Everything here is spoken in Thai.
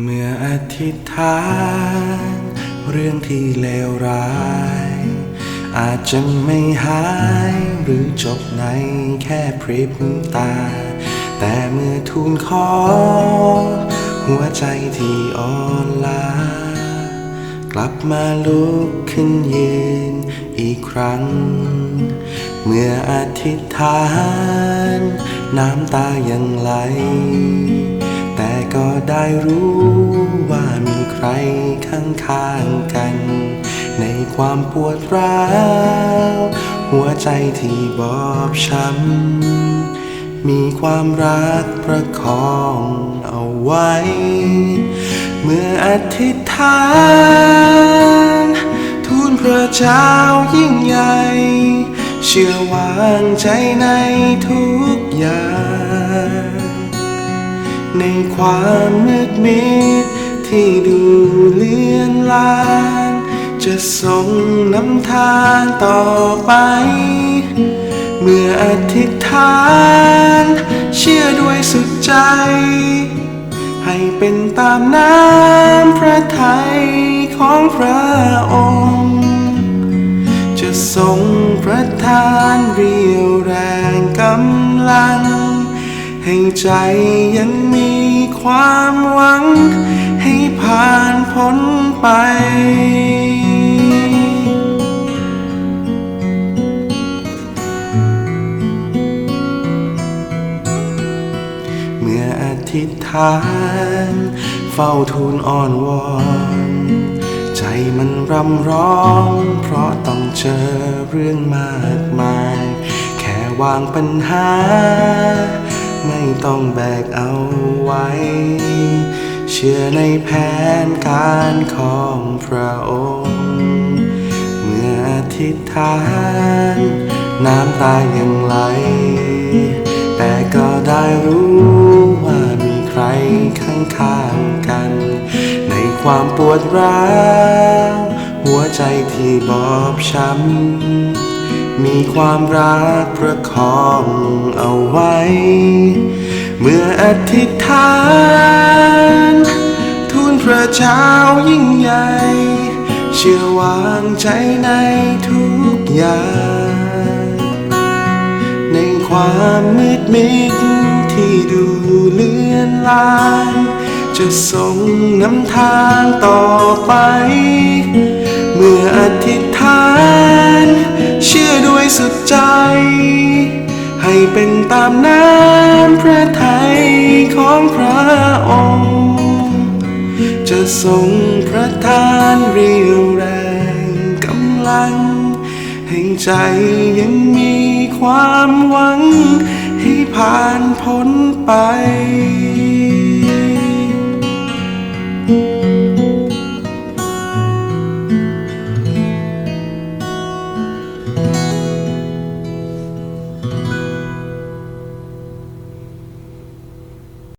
เมื่ออธิษฐาน เรื่องที่เลวร้าย อาจจะไม่หายหรือจบในแค่พริบตา แต่เมื่อทูลขอ หัวใจที่อ่อนล้ากลับมาลุกขึ้นยืนอีกครั้ง เมื่ออธิษฐาน น้ำตายังไหล ได้รู้ว่ามีใครข้างๆกัน ในความปวดร้าว หัวใจที่บอบช้ำ มีความรักประคองเอาไว้ เมื่ออธิษฐาน ทูลพระเจ้ายิ่งใหญ่ เชื่อวางใจในทุกอย่าง ในความมืดมิดที่ดูเลือนลาง จะส่งนำทางต่อไป เมื่ออธิษฐาน เชื่อด้วยสุดใจ ให้เป็นตามน้ำพระทัยของพระองค์ จะทรงประทานเรียวแรงกำลัง ให้ใจยังมีความหวัง ให้ผ่านพ้นไป เมื่ออธิษฐาน เฝ้าทูลอ้อนวอนใจมันรำร้อง เพราะต้องเจอเรื่องมากมาย แค่วางปัญหา ไม่ต้องแบกเอาไว้ เชื่อในแผนการของพระองค์ เมื่ออธิษฐาน น้ำตายังไหล แต่ก็ได้รู้ว่ามีใครข้างๆกัน ในความปวดร้าว หัวใจที่บอบช้ำ มีความรักประคองเอาไว้ เมื่ออธิษฐาน ทูลพระเจ้ายิ่งใหญ่ เชื่อวางใจในทุกอย่าง ในความมืดมิดที่ดูเลือนลาง จะส่งนำทางต่อไป เมื่ออ สุดใจ ให้เป็นตามน้ำพระทัยของพระองค์ จะทรงพระทานเรียวแรงกำลังให้ใจยังมีความหวัง ให้ผ่านพ้นไป thank you